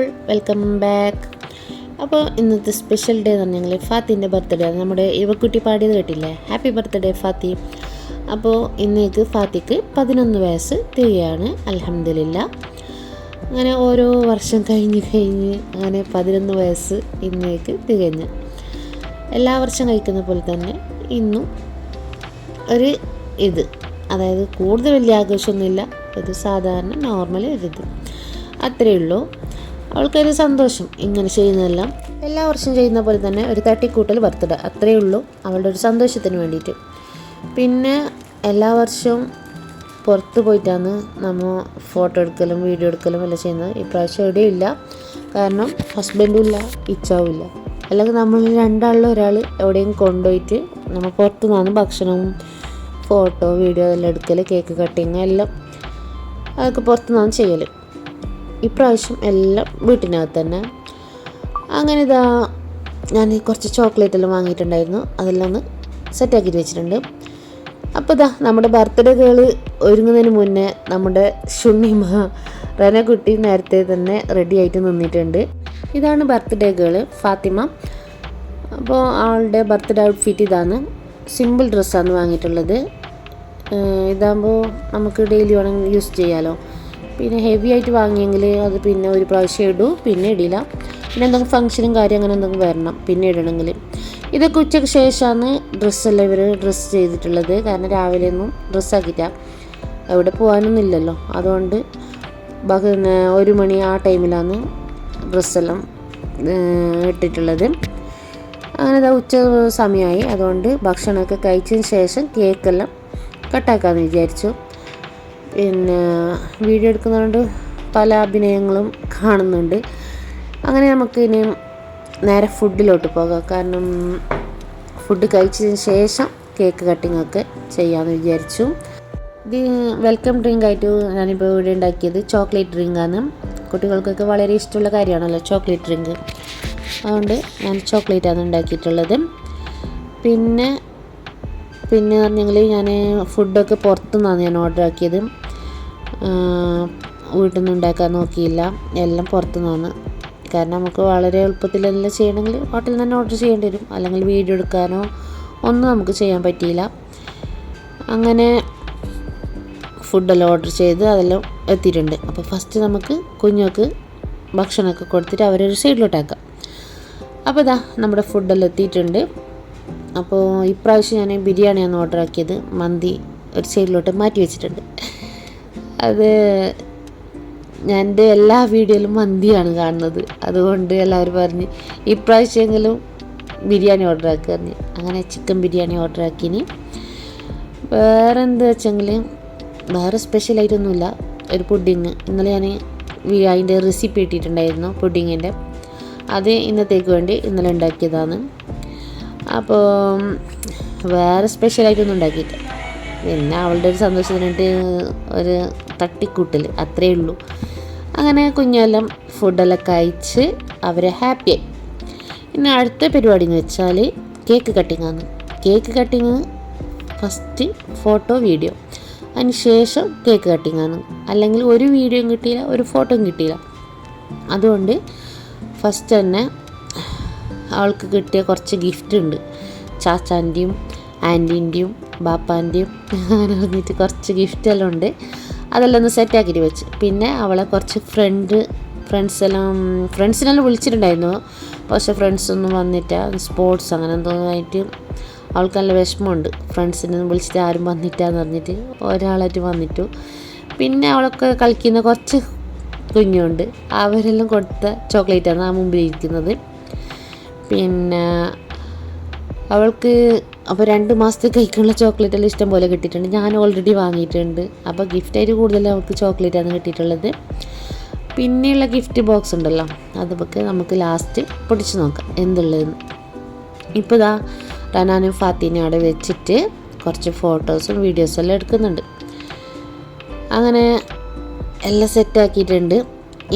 Welcome back അപ്പോൾ ഇന്നത്തെ special day എന്ന് പറഞ്ഞാൽ ഫാത്തിന്റെ ബർത്ത്ഡേ ആണ്. നമ്മുടെ ഇവക്കുട്ടി പാടിയത് കേട്ടില്ലേ? Happy birthday Fathi. അപ്പോൾ ഇന്നേക്ക് ഫാത്തിക്ക് പതിനൊന്ന് വയസ്സ് തികയാണ് അലഹമില്ല അങ്ങനെ ഓരോ വർഷം കഴിഞ്ഞ് കഴിഞ്ഞ് അങ്ങനെ പതിനൊന്ന് വയസ്സ് ഇന്നേക്ക് തികഞ്ഞ് എല്ലാ വർഷം കഴിക്കുന്ന പോലെ തന്നെ ഇന്നും ഒരു ഇത്. അതായത് കൂടുതൽ വലിയ ആഘോഷമൊന്നുമില്ല. ഒരു സാധാരണ നോർമൽ ഒരിത് അത്രയേ ഉള്ളൂ. അവൾക്കൊരു സന്തോഷം ഇങ്ങനെ ചെയ്യുന്നതെല്ലാം എല്ലാ വർഷവും ചെയ്യുന്ന പോലെ തന്നെ ഒരു തട്ടിക്കൂട്ടൽ ബർത്ത്ഡേ അത്രയേ ഉള്ളൂ അവളുടെ ഒരു സന്തോഷത്തിന് വേണ്ടിയിട്ട്. പിന്നെ എല്ലാ വർഷവും പുറത്ത് പോയിട്ടാണ് നമ്മൾ ഫോട്ടോ എടുക്കലും വീഡിയോ എടുക്കലും എല്ലാം ചെയ്യുന്നത്. ഇപ്രാവശ്യം എവിടെയും ഇല്ല. കാരണം ഹസ്ബൻഡും ഇല്ല ഇച്ചാവും ഇല്ല. അല്ലെങ്കിൽ നമ്മൾ രണ്ടാളിൽ ഒരാൾ എവിടെയും കൊണ്ടുപോയിട്ട് നമ്മൾ പുറത്തു നിന്നാണ് ഭക്ഷണവും ഫോട്ടോ വീഡിയോ എല്ലാം എടുക്കൽ കേക്ക് കട്ടിങ് എല്ലാം അതൊക്കെ പുറത്തു നിന്നാണ് ചെയ്യൽ ഇപ്രാവശ്യം എല്ലാം വീട്ടിനകത്ത് തന്നെ. അങ്ങനെ ഇതാ ഞാൻ കുറച്ച് ചോക്ലേറ്റ് എല്ലാം വാങ്ങിയിട്ടുണ്ടായിരുന്നു. അതെല്ലാം ഒന്ന് സെറ്റാക്കിയിട്ട് വെച്ചിട്ടുണ്ട്. അപ്പോൾ ഇതാ നമ്മുടെ ബർത്ത്ഡേ കേൾ ഒരുങ്ങുന്നതിന് മുന്നേ നമ്മുടെ ഷുണ്ണിമ റനക്കുട്ടി നേരത്തെ തന്നെ റെഡി ആയിട്ട് നിന്നിട്ടുണ്ട്. ഇതാണ് ബർത്ത്ഡേ ഗേൾ ഫാത്തിമ. അപ്പോൾ ആളുടെ ബർത്ത്ഡേ ഔട്ട്ഫിറ്റ് ഇതാണ്. സിമ്പിൾ ഡ്രസ്സാണ് വാങ്ങിയിട്ടുള്ളത്. ഇതാകുമ്പോൾ നമുക്ക് ഡെയിലി വേണമെങ്കിൽ യൂസ് ചെയ്യാമല്ലോ പിന്നെ ഹെവി ആയിട്ട് വാങ്ങിയെങ്കിൽ അത് പിന്നെ ഒരു പ്രാവശ്യം ഇടൂ പിന്നെ ഇടില്ല. പിന്നെ എന്തെങ്കിലും ഫംഗ്ഷനും കാര്യം അങ്ങനെ എന്തെങ്കിലും വരണം പിന്നെ ഇടണമെങ്കിൽ ഇതൊക്കെ ഉച്ചയ്ക്ക് ശേഷമാണ് ഡ്രസ്സെല്ലാം ഇവർ ഡ്രസ്സ് ചെയ്തിട്ടുള്ളത്. കാരണം രാവിലെ ഒന്നും ഡ്രസ്സാക്കിയിട്ടാണ് എവിടെ പോകാനൊന്നും ഇല്ലല്ലോ. അതുകൊണ്ട് പിന്നെ ഒരു മണി ആ ടൈമിലാണ് ഡ്രസ്സെല്ലാം ഇട്ടിട്ടുള്ളത്. അങ്ങനെ ദാ ഉച്ച സമയമായി. അതുകൊണ്ട് ഭക്ഷണമൊക്കെ കഴിച്ചതിന് ശേഷം കേക്കെല്ലാം കട്ടാക്കാമെന്ന് വിചാരിച്ചു. പിന്നെ വീഡിയോ എടുക്കുന്നതുകൊണ്ട് പല അഭിനയങ്ങളും കാണുന്നുണ്ട്. അങ്ങനെ നമുക്ക് ഇനി നേരെ ഫുഡിലോട്ട് പോകാം. കാരണം ഫുഡ് കഴിച്ചതിന് ശേഷം കേക്ക് കട്ടിംഗ് ഒക്കെ ചെയ്യാമെന്ന് വിചാരിച്ചു. ഇത് വെൽക്കം ഡ്രിങ്ക് ആയിട്ട് ഞാനിപ്പോൾ ഇവിടെ ഉണ്ടാക്കിയത് ചോക്ലേറ്റ് ഡ്രിങ്കാണ് കുട്ടികൾക്കൊക്കെ വളരെ ഇഷ്ടമുള്ള കാര്യമാണല്ലോ ചോക്ലേറ്റ് ഡ്രിങ്ക് അതുകൊണ്ട് ഞാൻ ചോക്ലേറ്റ് ആണ് ഉണ്ടാക്കിയിട്ടുള്ളത്. പിന്നെ പിന്നെ പറഞ്ഞെങ്കിൽ ഞാൻ ഫുഡൊക്കെ പുറത്തുനിന്നാണ് ഞാൻ ഓർഡർ ആക്കിയത്. വീട്ടിൽ നിന്ന് ഉണ്ടാക്കാൻ നോക്കിയില്ല. എല്ലാം പുറത്തു പുറത്തുനിന്നാണ്. കാരണം നമുക്ക് വളരെ എളുപ്പത്തിൽ എല്ലാം ചെയ്യണമെങ്കിൽ ഹോട്ടലിൽ നിന്ന് തന്നെ ഓർഡർ ചെയ്യേണ്ടി വരും. അല്ലെങ്കിൽ വീഡിയോ എടുക്കാനോ ഒന്നും നമുക്ക് ചെയ്യാൻ പറ്റിയില്ല. അങ്ങനെ ഫുഡെല്ലാം ഓർഡർ ചെയ്ത് അതെല്ലാം എത്തിയിട്ടുണ്ട്. അപ്പോൾ ഫസ്റ്റ് നമുക്ക് കുഞ്ഞുങ്ങൾക്ക് ഭക്ഷണമൊക്കെ കൊടുത്തിട്ട് അവരൊരു സൈഡിലോട്ടാക്കാം അപ്പോൾ ഇതാ നമ്മുടെ ഫുഡെല്ലാം എത്തിയിട്ടുണ്ട്. അപ്പോൾ ഇപ്രാവശ്യം ഞാൻ ബിരിയാണിയാണ് ഓർഡർ ആക്കിയത്. മന്തി ഒരു സൈഡിലോട്ട് മാറ്റി വെച്ചിട്ടുണ്ട്. അത് ഞാൻ എന്റെ എല്ലാ വീഡിയോയിലും മന്തിയാണ് കാണുന്നത്. അതുകൊണ്ട് എല്ലാവരും പറഞ്ഞ് ഇപ്രാവശ്യമെങ്കിലും ബിരിയാണി ഓർഡർ ആക്കുക അങ്ങനെ ചിക്കൻ ബിരിയാണി ഓർഡർ ആക്കിനി വേറെ എന്താ വെച്ചെങ്കിൽ വേറെ സ്പെഷ്യലായിട്ടൊന്നുമില്ല ഒരു പുഡിങ്. ഇന്നലെ ഞാൻ അതിന്റെ റെസിപ്പി ഇട്ടിട്ടുണ്ടായിരുന്നു പുഡിങ്ങിന്റെ. അത് ഇന്നത്തേക്ക് വേണ്ടി ഇന്നലെ ഉണ്ടാക്കിയതാണ്. അപ്പോൾ വേറെ സ്പെഷ്യലായിട്ടൊന്നും ഉണ്ടാക്കിയില്ല പിന്നെ അവളുടെ ഒരു സന്തോഷത്തിനായിട്ട് ഒരു തട്ടിക്കൂട്ടൽ അത്രയേ ഉള്ളൂ. അങ്ങനെ കുഞ്ഞെല്ലാം ഫുഡെല്ലാം കഴിച്ച് അവരെ ഹാപ്പിയായി ഇനി അടുത്ത പരിപാടി എന്ന് വെച്ചാൽ കേക്ക് കട്ടിംഗ് ആണ്. Cake cutting first photo video അതിനുശേഷം കേക്ക് കട്ടിംഗ് ആണ്. അല്ലെങ്കിൽ ഒരു വീഡിയോയും കിട്ടിയില്ല ഒരു ഫോട്ടോയും കിട്ടിയില്ല. അതുകൊണ്ട് ഫസ്റ്റ് തന്നെ അവൾക്ക് കിട്ടിയ കുറച്ച് ഗിഫ്റ്റ് ഉണ്ട്. ചാച്ചാന്റെയും ആന്റീന്റെയും ബാപ്പാന്റെയും അങ്ങനെ പറഞ്ഞിട്ട് കുറച്ച് ഗിഫ്റ്റെല്ലാം ഉണ്ട്. അതെല്ലാം ഒന്ന് സെറ്റാക്കിയിട്ട് വെച്ച്. പിന്നെ അവളെ കുറച്ച് ഫ്രണ്ട് ഫ്രണ്ട്സ് എല്ലാം ഫ്രണ്ട്സിനെല്ലാം വിളിച്ചിട്ടുണ്ടായിരുന്നു. പക്ഷേ ഫ്രണ്ട്സൊന്നും വന്നിട്ട് സ്പോർട്സ് അങ്ങനെ എന്തോന്നായിട്ട് അവൾക്ക് നല്ല വിഷമമുണ്ട്. ഫ്രണ്ട്സിനെ വിളിച്ചിട്ട് ആരും വന്നിട്ടാന്ന് പറഞ്ഞിട്ട് ഒരാളായിട്ട് വന്നിട്ടു. പിന്നെ അവളൊക്കെ കളിക്കുന്ന കുറച്ച് കുഞ്ഞുണ്ട്. അവരെല്ലാം കൊടുത്ത ചോക്ലേറ്റാണ് ആ മുമ്പിൽ ഇരിക്കുന്നത്. പിന്നെ അവൾക്ക് അപ്പോൾ രണ്ട് മാസത്തെ കഴിക്കാനുള്ള ചോക്ലേറ്റ് എല്ലാം ഇഷ്ടം പോലെ കിട്ടിയിട്ടുണ്ട്. ഞാൻ ഓൾറെഡി വാങ്ങിയിട്ടുണ്ട്. അപ്പോൾ ഗിഫ്റ്റായിട്ട് കൂടുതൽ ചോക്ലേറ്റ് ചോക്ലേറ്റാണ് കിട്ടിയിട്ടുള്ളത്. പിന്നെയുള്ള ഗിഫ്റ്റ് ബോക്സ് ഉണ്ടല്ലോ. അതൊക്കെ നമുക്ക് ലാസ്റ്റ് പൊടിച്ച് നോക്കാം. എന്തുള്ളതെന്ന്. ഇപ്പോൾ ഇതാ റനാനും ഫാത്തിനും അവിടെ വെച്ചിട്ട് കുറച്ച് ഫോട്ടോസും വീഡിയോസും എല്ലാം എടുക്കുന്നുണ്ട്. അങ്ങനെ എല്ലാം സെറ്റാക്കിയിട്ടുണ്ട്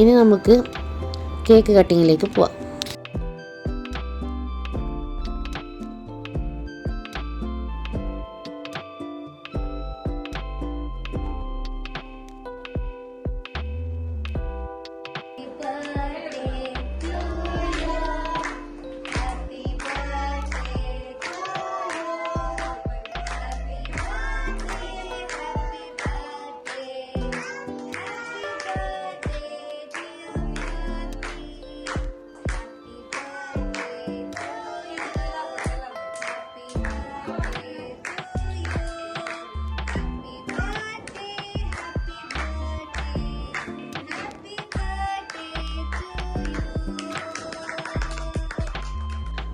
ഇനി നമുക്ക് കേക്ക് കട്ടിങ്ങിലേക്ക് പോവാം.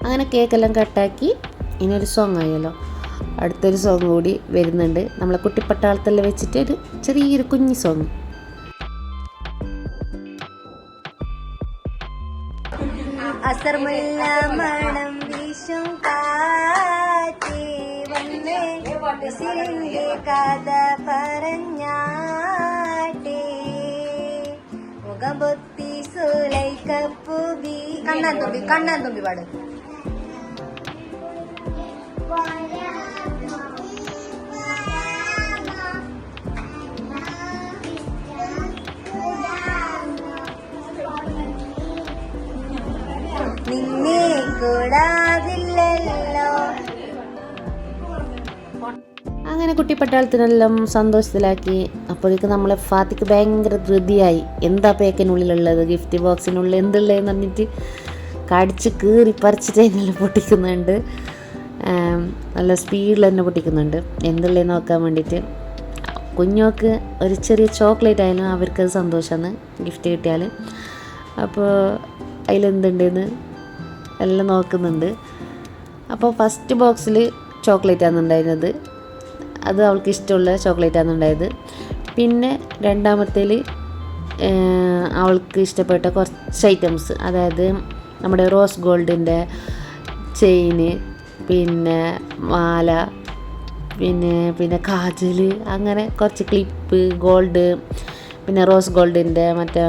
അങ്ങനെ കേക്കെല്ലാം കട്ടാക്കി ഇനി ഒരു സോങ് ആയല്ലോ. അടുത്തൊരു സോങ് കൂടി വരുന്നുണ്ട്. നമ്മളെ കുട്ടിപ്പട്ടാളത്തെല്ലാം വെച്ചിട്ട് ഒരു ചെറിയൊരു കുഞ്ഞു സോങ് മണം കഥ പറഞ്ഞാട്ടേ. മുഖം പൊത്തി കണ്ണാൻ തുമ്പി കണ്ണാൻ തുമ്പി പാടും. നിന്നെ കൂടാതില്ലല്ലോ. അങ്ങനെ കുട്ടി പട്ടാളത്തിനെല്ലാം സന്തോഷത്തിലാക്കി. അപ്പോഴേക്ക് നമ്മളെ ഫാത്തിക്ക് ഭയങ്കര ധൃതിയായി. എന്താ പേക്കിനുള്ളിലുള്ളത്? ഗിഫ്റ്റ് ബോക്സിനുള്ളിൽ എന്തുള്ളതെന്ന് പറഞ്ഞിട്ട് കടിച്ച് കീറി പറിച്ചിട്ട് അതിനെല്ലാം പൊട്ടിക്കുന്നുണ്ട്. നല്ല സ്പീഡിൽ തന്നെ പൊട്ടിക്കുന്നുണ്ട്. എന്തുള്ളതെന്ന് നോക്കാൻ വേണ്ടിയിട്ട് കുഞ്ഞോക്ക് ഒരു ചെറിയ ചോക്ലേറ്റ് ആയാലും അവർക്കത് സന്തോഷമാണ് ഗിഫ്റ്റ് കിട്ടിയാൽ അപ്പോൾ അതിലെന്തുണ്ടെന്ന് എല്ലാം നോക്കുന്നുണ്ട്. അപ്പോൾ ഫസ്റ്റ് ബോക്സിൽ ചോക്ലേറ്റ് ആണ് ഉണ്ടായിരുന്നത്. അത് അവൾക്ക് ഇഷ്ടമുള്ള ചോക്ലേറ്റ് ആണ് ഉണ്ടായത്. പിന്നെ രണ്ടാമത്തേൽ അവൾക്ക് ഇഷ്ടപ്പെട്ട കുറച്ച് ഐറ്റംസ് അതായത് നമ്മുടെ റോസ് ഗോൾഡിന്റെ ചെയിന് പിന്നെ മാല പിന്നെ പിന്നെ കാജൽ അങ്ങനെ കുറച്ച് ക്ലിപ്പ് ഗോൾഡ് പിന്നെ റോസ് ഗോൾഡിന്റെ മറ്റേ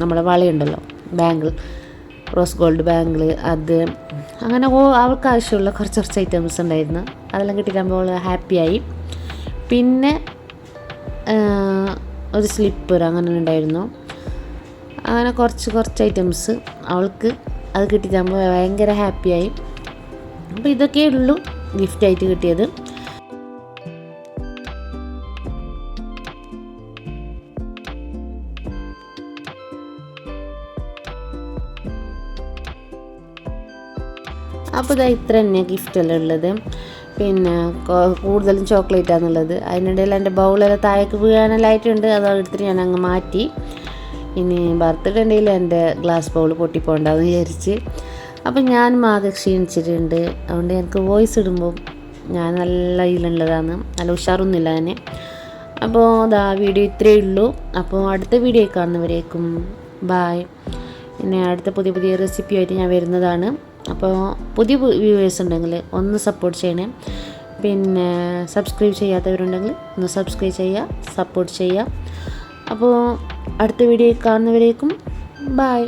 നമ്മുടെ വളയുണ്ടല്ലോ ബാങ്കിൾ റോസ് ഗോൾഡ് ബാങ്കിൾ അത്. അങ്ങനെ അവൾക്ക് ആവശ്യമുള്ള കുറച്ച് കുറച്ച് ഐറ്റംസ് ഉണ്ടായിരുന്നു. അതെല്ലാം കിട്ടിയിട്ടാകുമ്പോൾ അവൾ ഹാപ്പിയായി പിന്നെ ഒരു സ്ലിപ്പർ അങ്ങനെ ഉണ്ടായിരുന്നു. അങ്ങനെ കുറച്ച് കുറച്ച് ഐറ്റംസ് അവൾക്ക് അത് കിട്ടിയിട്ടാകുമ്പോൾ ഭയങ്കര ഹാപ്പിയായി അപ്പോൾ ഇതൊക്കെ ഉള്ളൂ ഗിഫ്റ്റായിട്ട് കിട്ടിയത്. അപ്പോൾ ഇതാ ഇത്ര തന്നെ ഗിഫ്റ്റെല്ലാം ഉള്ളത്. പിന്നെ കൂടുതലും ചോക്ലേറ്റ് ആണുള്ളത് അതിനിടയിൽ എന്റെ ബൗളെല്ലാം താഴേക്ക് വീഴാനെല്ലാം ആയിട്ടുണ്ട്. അത് എടുത്തിട്ട് ഞാൻ അങ്ങ് മാറ്റി. ഇനി ബർത്ത്ഡേ ഉണ്ടെങ്കിൽ എന്റെ ഗ്ലാസ് ബൗൾ പൊട്ടിപ്പോണ്ടെന്ന് വിചാരിച്ച്. അപ്പം ഞാൻ ആകെ ക്ഷീണിച്ചിട്ടുണ്ട്. അതുകൊണ്ട് എനിക്ക് വോയിസ് ഇടുമ്പോൾ ഞാൻ നല്ല ഇതിലുള്ളതാണ് നല്ല ഉഷാറൊന്നുമില്ല തന്നെ അപ്പോൾ അതാ വീഡിയോ ഇത്രയേ ഉള്ളൂ. അപ്പോൾ അടുത്ത വീഡിയോ കാണുന്നവരേക്കും ബായ് പിന്നെ അടുത്ത പുതിയ പുതിയ റെസിപ്പി ആയിട്ട് ഞാൻ വരുന്നതാണ്. അപ്പോൾ പുതിയ വ്യൂവേഴ്സ് ഉണ്ടെങ്കിൽ ഒന്ന് സപ്പോർട്ട് ചെയ്യണേ. പിന്നെ സബ്സ്ക്രൈബ് ചെയ്യാത്തവരുണ്ടെങ്കിൽ ഒന്ന് സബ്സ്ക്രൈബ് ചെയ്യുക സപ്പോർട്ട് ചെയ്യുക. അപ്പോൾ അടുത്ത വീഡിയോ കാണുന്നവരേക്കും ബായ്